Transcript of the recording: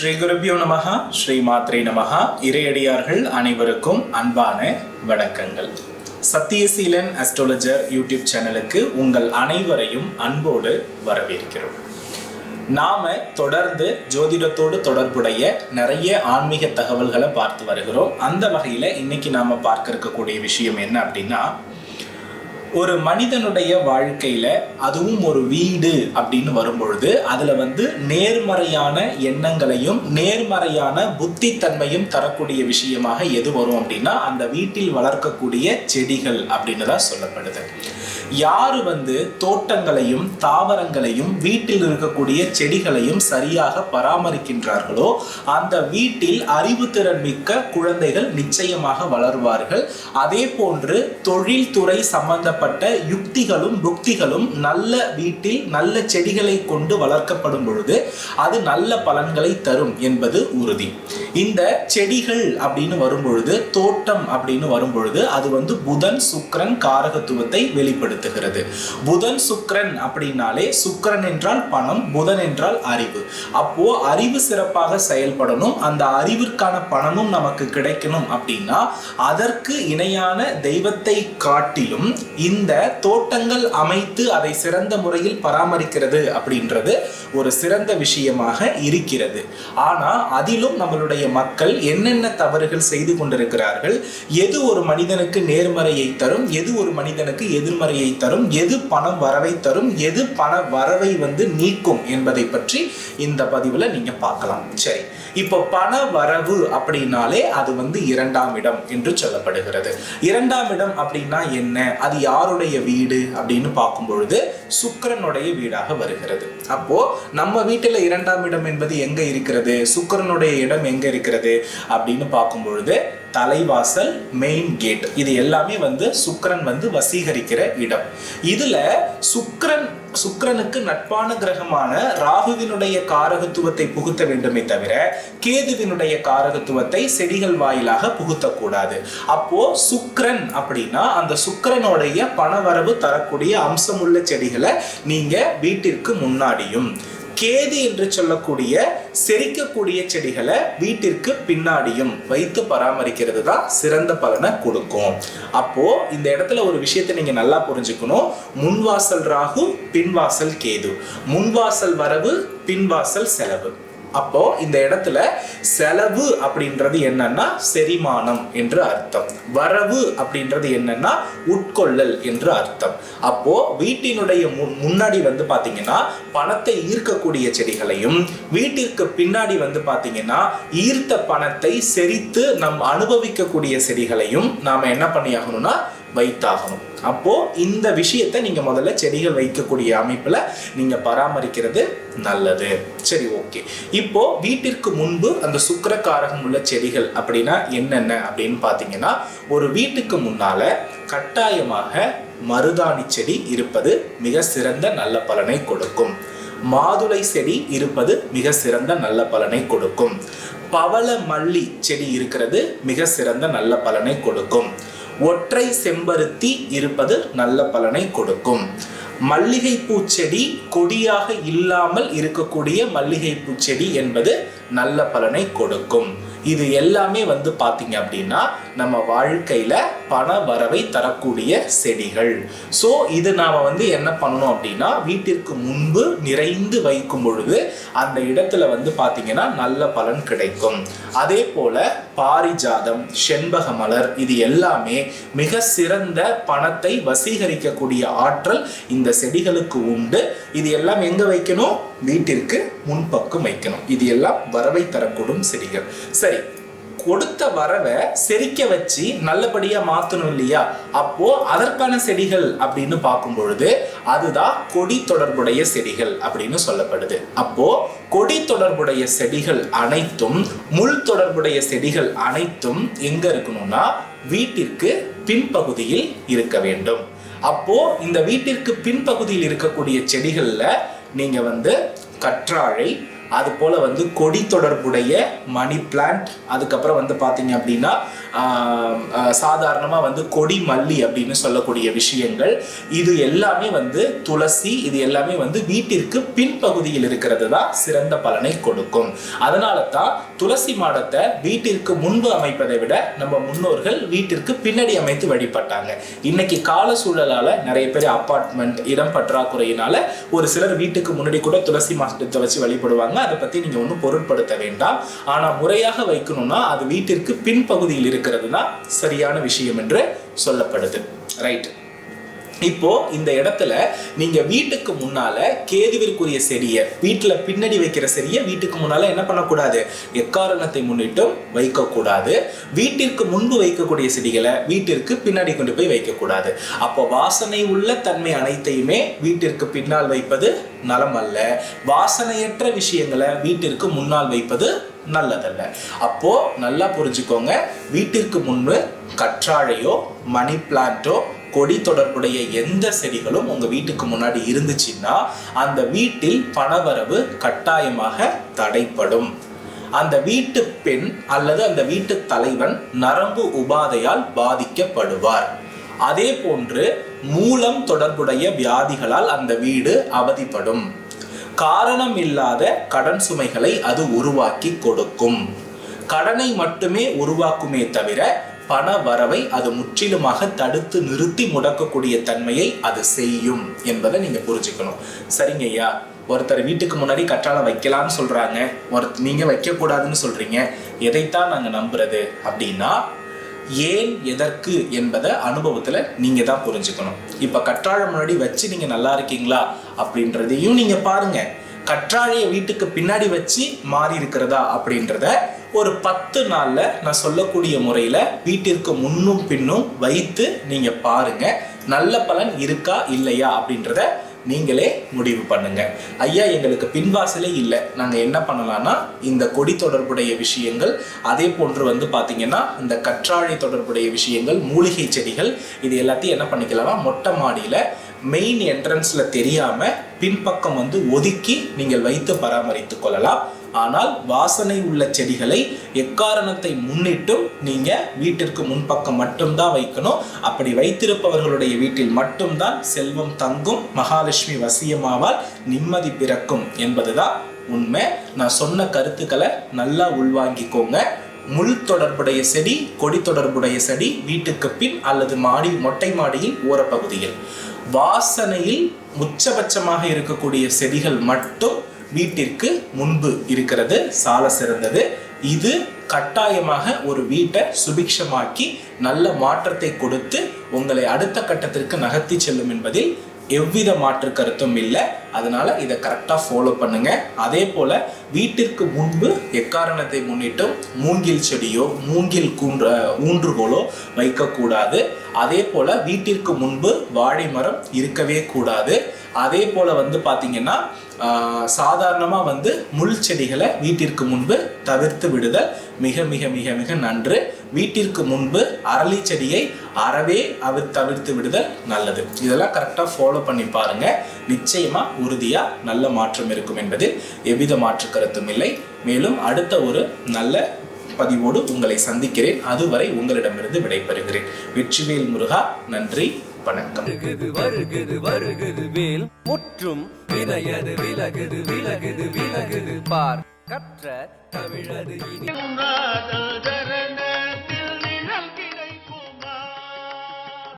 ஸ்ரீ குருபியோ நமகா ஸ்ரீ மாத்ரே நமகா இறையடியார்கள் அனைவருக்கும் அன்பான வணக்கங்கள். சத்தியசீலன் அஸ்ட்ரோலஜர் யூடியூப் சேனலுக்கு உங்கள் அனைவரையும் அன்போடு வரவேற்கிறோம். நாம தொடர்ந்து ஜோதிடத்தோடு தொடர்புடைய நிறைய ஆன்மீக தகவல்களை பார்த்து வருகிறோம். அந்த வகையில இன்னைக்கு நாம பார்க்க இருக்கக்கூடிய விஷயம் என்ன அப்படின்னா ஒரு மனிதனுடைய வாழ்க்கையில அதுவும் ஒரு வீடு அப்படின்னு வரும்பொழுது அதுல வந்து நேர்மறையான எண்ணங்களையும் நேர்மறையான புத்தித்தன்மையும் தரக்கூடிய விஷயமாக எது வரும் அப்படின்னா அந்த வீட்டில் வளர்க்கக்கூடிய செடிகள் அப்படின்னு தான் சொல்லப்படுது. யாரு வந்து தோட்டங்களையும் தாவரங்களையும் வீட்டில் இருக்கக்கூடிய செடிகளையும் சரியாக பராமரிக்கின்றார்களோ அந்த வீட்டில் அறிவுத்திறன் மிக்க குழந்தைகள் நிச்சயமாக வளருவார்கள். அதே போன்று தொழில்துறை சம்பந்தப்பட்ட யுக்திகளும் புக்திகளும் நல்ல வீட்டில் நல்ல செடிகளை கொண்டு வளர்க்கப்படும் பொழுது அது நல்ல பலன்களை தரும் என்பது உறுதி. இந்த செடிகள் அப்படின்னு வரும்பொழுது தோட்டம் அப்படின்னு வரும்பொழுது அது வந்து புதன் சுக்கரன் காரகத்துவத்தை பயன்படுத்துகிறது புதன் சுக்கரன் அப்படின்னாலே சுக்கரன் என்றால் பணம் புதன் என்றால் அறிவு. அப்போ அறிவு சிறப்பாக செயல்படணும் அந்த அறிவிற்கான பணமும் நமக்கு கிடைக்கணும் அப்படின்னா அதற்கு இணையான தெய்வத்தை காட்டிலும் இந்த தோட்டங்கள் அமைத்து அதை சிறந்த முறையில் பராமரிக்கிறது அப்படின்றது ஒரு சிறந்த விஷயமாக இருக்கிறது. ஆனா அதிலும் நம்மளுடைய மக்கள் என்னென்ன தவறுகள் செய்து கொண்டிருக்கிறார்கள் எது ஒரு மனிதனுக்கு நேர்மறையை தரும் எது ஒரு மனிதனுக்கு எதிர்மறையை தரும் எது பணம் வரவை தரும் எது பண வரவை வந்து நீக்கும் என்பதை பற்றி இந்த பதிவுல நீங்க பார்க்கலாம். சரி இப்போ பண வரவு அப்படின்னாலே அது வந்து இரண்டாம் இடம் என்று சொல்லப்படுகிறது. இரண்டாம் இடம் அப்படின்னா என்ன? அது யாருடைய வீடு அப்படின்னு பார்க்கும் பொழுது சுக்கரனுடைய வீடாக வருகிறது. அப்போ நம்ம வீட்டில் இரண்டாம் இடம் என்பது எங்க இருக்கிறது? சுக்கிரனுடைய இடம் எங்க இருக்கிறது? அப்படின்னு பார்க்கும் பொழுது தலைவாசல் மெயின் கேட் இது எல்லாமே வந்து சுக்கரன் வந்து வசீகரிக்கிற இடம். இதுல சுக்கரன் சுக்கரனுக்கு நட்பான கிரகமான ராகுவினுடைய காரகத்துவத்தை புகுத்த வேண்டுமே தவிர கேதுவினுடைய காரகத்துவத்தை செடிகள் வாயிலாக புகுத்தக்கூடாது. அப்போ சுக்கரன் அப்படின்னா அந்த சுக்கிரனுடைய பணவரவு தரக்கூடிய அம்சமுள்ள செடிகளை நீங்க வீட்டிற்கு முன்னாடியும் கேது என்று சொல்லக்கூடிய செரிக்கக்கூடிய செடிகளை வீட்டிற்கு பின்னாடியும் வைத்து பராமரிக்கிறது தான் சிறந்த பலனை கொடுக்கும். அப்போ இந்த இடத்துல ஒரு விஷயத்தை நீங்க நல்லா புரிஞ்சுக்கணும். முன்வாசல் ராகு பின்வாசல் கேது. முன்வாசல் வரவு பின்வாசல் செலவு. அப்போ இந்த இடத்துல செலவு அப்படின்றது என்னன்னா செரிமானம் என்று அர்த்தம். வரவு அப்படின்றது என்னன்னா உட்கொள்ளல் என்று அர்த்தம். அப்போ வீட்டினுடைய முன் முன்னாடி வந்து பாத்தீங்கன்னா பணத்தை ஈர்க்கக்கூடிய செடிகளையும் வீட்டிற்கு பின்னாடி வந்து பாத்தீங்கன்னா ஈர்த்த பணத்தை செரித்து நம் அனுபவிக்கக்கூடிய செடிகளையும் நாம என்ன பண்ணியாகணும்னா வைத்தாகணும். அப்போ இந்த விஷயத்தை நீங்க முதல்ல செடிகள் வைக்கக்கூடிய அமைப்புல நீங்க பராமரிக்கிறது நல்லது. சரி ஓகே. இப்போ வீட்டிற்கு முன்பு அந்த சுக்கரக்காரகம் உள்ள செடிகள் அப்படின்னா என்னென்ன அப்படின்னு பாத்தீங்கன்னா ஒரு வீட்டுக்கு முன்னால கட்டாயமாக மருதாணி செடி இருப்பது மிக சிறந்த நல்ல பலனை கொடுக்கும். மாதுளை செடி இருப்பது மிக சிறந்த நல்ல பலனை கொடுக்கும். பவள மல்லி செடி இருக்கிறது மிக சிறந்த நல்ல பலனை கொடுக்கும். ஒற்றை செம்பருத்தி இருப்பது நல்ல பலனை கொடுக்கும். மல்லிகை பூச்செடி கொடியாக இல்லாமல் இருக்கக்கூடிய மல்லிகை பூச்செடி என்பது நல்ல பலனை கொடுக்கும். இது எல்லாமே வந்து பார்த்தீங்க அப்படின்னா நம்ம வாழ்க்கையில் பண வரவை தரக்கூடிய செடிகள். ஸோ இது நாம் வந்து என்ன பண்ணணும் அப்படின்னா வீட்டிற்கு முன்பு நிறைந்து வைக்கும் பொழுது அந்த இடத்துல வந்து பார்த்தீங்கன்னா நல்ல பலன் கிடைக்கும். அதே போல பாரிஜாதம் செண்பக மலர் இது எல்லாமே மிக சிறந்த பணத்தை வசீகரிக்கக்கூடிய ஆற்றல் இந்த செடிகளுக்கு உண்டு. இது எல்லாம் எங்கே வைக்கணும்? வீட்டிற்கு முன்பக்கம் வைக்கணும். இது எல்லாம் வரவை தரக்கூடும் செடிகள். சரி கொடுத்த வரவை செரிக்க வச்சு நல்லபடியா மாத்தணும் இல்லையா? அப்போ அதற்கான செடிகள் அப்படின்னு பார்க்கும் பொழுது அதுதான் கொடி தொடர்புடைய செடிகள் அப்படின்னு சொல்லப்படுது. அப்போ கொடி தொடர்புடைய செடிகள் அனைத்தும் முள் தொடர்புடைய செடிகள் அனைத்தும் எங்க இருக்கணும்னா வீட்டிற்கு பின்பகுதியில் இருக்க வேண்டும். அப்போ இந்த வீட்டிற்கு பின்பகுதியில் இருக்கக்கூடிய செடிகள்ல நீங்க வந்து கற்றாழை அது போல வந்து கொடி தொடர்புடைய மணி பிளான்ட் அதுக்கப்புறம் வந்து பார்த்தீங்க அப்படின்னா சாதாரணமாக வந்து கொடி மல்லி அப்படின்னு சொல்லக்கூடிய விஷயங்கள். இது எல்லாமே வந்து துளசி இது எல்லாமே வந்து வீட்டிற்கு பின்பகுதியில் இருக்கிறது தான் சிறந்த பலனை கொடுக்கும். அதனால தான் துளசி மாடத்தை வீட்டிற்கு முன்பு அமைப்பதை விட நம்ம முன்னோர்கள் வீட்டிற்கு பின்னாடி அமைத்து வழிபட்டாங்க. இன்னைக்கு கால சூழலால நிறைய பேர் அப்பார்ட்மெண்ட் இடம் பற்றாக்குறையினால ஒரு சிலர் வீட்டுக்கு முன்னாடி கூட துளசி மாடத்தை வச்சு வழிபடுவாங்க. அதை பத்தி நீங்க ஒன்றும் பொருட்படுத்த வேண்டாம். ஆனா முறையாக வைக்கணும்னா அது வீட்டிற்கு பின்பகுதியில் இருக்கிறது தான் சரியான விஷயம் என்று சொல்லப்படுது. ரைட் இப்போ இந்த இடத்துல நீங்க வீட்டுக்கு முன்னால கேதுவிற்குரிய செடியை வீட்டுல பின்னாடி வைக்கிற செடியை வீட்டுக்கு முன்னால என்ன பண்ணக்கூடாது? எக்காரணத்தை முன்னிட்டும் வைக்கக்கூடாது. வீட்டிற்கு முன்பு வைக்கக்கூடிய செடிகளை வீட்டிற்கு பின்னாடி கொண்டு போய் வைக்கக்கூடாது. அப்போ வாசனை உள்ள தன்மை அனைத்தையுமே வீட்டிற்கு பின்னால் வைப்பது நலம் அல்ல வாசனையற்ற விஷயங்களை வீட்டிற்கு முன்னால் வைப்பது நல்லதல்ல. அப்போ நல்லா புரிஞ்சுக்கோங்க. வீட்டிற்கு முன்பு கற்றாழையோ மணி பிளான்ட்டோ கொடி தொடர்புடைய எந்த செடிகளும் உங்க வீட்டுக்கு முன்னாடி இருந்துச்சுன்னா அந்த வீட்டில் பணவரவு கட்டாயமாக தடைப்படும். அந்த வீட்டு பெண் அல்லது அந்த வீட்டு தலைவன் நரம்பு உபாதையால் பாதிக்கப்படுவார். அதே போன்று மூலம் தொடர்புடைய வியாதிகளால் அந்த வீடு அவதிப்படும். காரணம் இல்லாத கடன் சுமைகளை அது உருவாக்கி கொடுக்கும். கடனை மட்டுமே உருவாக்குமே தவிர பண வரவை அது முற்றிலுமாக தடுத்து நிறுத்தி முடக்கக்கூடிய தன்மையை அது செய்யும் என்பதை நீங்க புரிஞ்சுக்கணும். சரிங்க ஐயா. ஒருத்தர் வீட்டுக்கு முன்னாடி கற்றாழை வைக்கலாம்னு சொல்றாங்க. ஒரு நீங்க வைக்கக்கூடாதுன்னு சொல்றீங்க. எதைத்தான் நாங்க நம்புறது அப்படின்னா ஏன் எதற்கு என்பதை அனுபவத்துல நீங்க தான் புரிஞ்சுக்கணும். இப்ப கற்றாழை முன்னாடி வச்சு நீங்க நல்லா இருக்கீங்களா அப்படின்றதையும் நீங்க பாருங்க. கற்றாழையை வீட்டுக்கு பின்னாடி வச்சு மாறி இருக்கிறதா அப்படின்றத ஒரு பத்து நாளில் நான் சொல்லக்கூடிய முறையில் வீட்டிற்கு முன்னும் பின்னும் வைத்து நீங்கள் பாருங்க. நல்ல பலன் இருக்கா இல்லையா அப்படின்றத நீங்களே முடிவு பண்ணுங்க. ஐயா எங்களுக்கு பின்வாசலே இல்லை. நாங்கள் என்ன பண்ணலாம்னா இந்த கொடி தொடர்புடைய விஷயங்கள் அதே போன்று வந்து பார்த்தீங்கன்னா இந்த கற்றாழை தொடர்புடைய விஷயங்கள் மூலிகை செடிகள் இது எல்லாத்தையும் என்ன பண்ணிக்கலாம்னா மொட்டை மாடியில் மெயின் என்ட்ரன்ஸில் தெரியாமல் பின்பக்கம் வந்து ஒதுக்கி நீங்கள் வைத்து பராமரித்து கொள்ளலாம். ஆனால் வாசனை உள்ள செடிகளை எக்காரணத்தை முன்னிட்டும் நீங்க வீட்டிற்கு முன்பக்கம் மட்டும்தான் வைக்கணும். அப்படி வைத்திருப்பவர்களுடைய வீட்டில் மட்டும்தான் செல்வம் தங்கும். மகாலட்சுமி வசியமாவால் நிம்மதி பிறக்கும் என்பதுதான் உண்மை. நான் சொன்ன கருத்துக்களை நல்லா உள்வாங்கிக்கோங்க. முள் தொடர்புடைய செடி கொடி தொடர்புடைய செடி வீட்டுக்கு பின் அல்லது மாடி மொட்டை மாடியின் ஓரப்பகுதியில். வாசனையில் உச்சபட்சமாக இருக்கக்கூடிய செடிகள் மட்டும் வீட்டிற்கு முன்பு இருக்கிறது சால சிறந்தது. இது கட்டாயமாக ஒரு வீட்டை சுபிக்ஷமாக்கி நல்ல மாற்றத்தை கொடுத்து உங்களை அடுத்த கட்டத்திற்கு நகர்த்தி செல்லும் என்பதில் எவ்வித மாற்று கருத்தும் இல்லை. அதனால இதை கரெக்டாக ஃபாலோ பண்ணுங்க. அதே போல வீட்டிற்கு முன்பு எக்காரணத்தை முன்னிட்டும் மூங்கில் செடியோ மூங்கில் கூன்ற ஊன்றுகோலோ வைக்கக்கூடாது. அதே போல வீட்டிற்கு முன்பு வாழை மரம் இருக்கவே கூடாது. அதே போல வந்து பார்த்தீங்கன்னா சாதாரணமாக வந்து முள் செடிகளை வீட்டிற்கு முன்பு தவிர்த்து விடுதல் மிக மிக மிக மிக நன்று. வீட்டிற்கு முன்பு அரளி செடியை அறவே அவர் தவிர்த்து விடுதல் நல்லது. இதெல்லாம் கரெக்டாக ஃபாலோ பண்ணி பாருங்க. நிச்சயமாக உறுதியா நல்ல மாற்றம் இருக்கும் என்பதில் எவ்வித மாற்று கருத்தும் இல்லை. மேலும் அடுத்த ஒரு நல்ல பதிவோடு உங்களை சந்திக்கிறேன். அதுவரை உங்களிடமிருந்து விடைபெறுகிறேன். வெற்றிவேல் முருகா நன்றி வணக்கம். வருகுது வருகுது வேல். முற்றும் வினையது விலகுது விலகுது விலகுது. பார் கற்ற தமிழது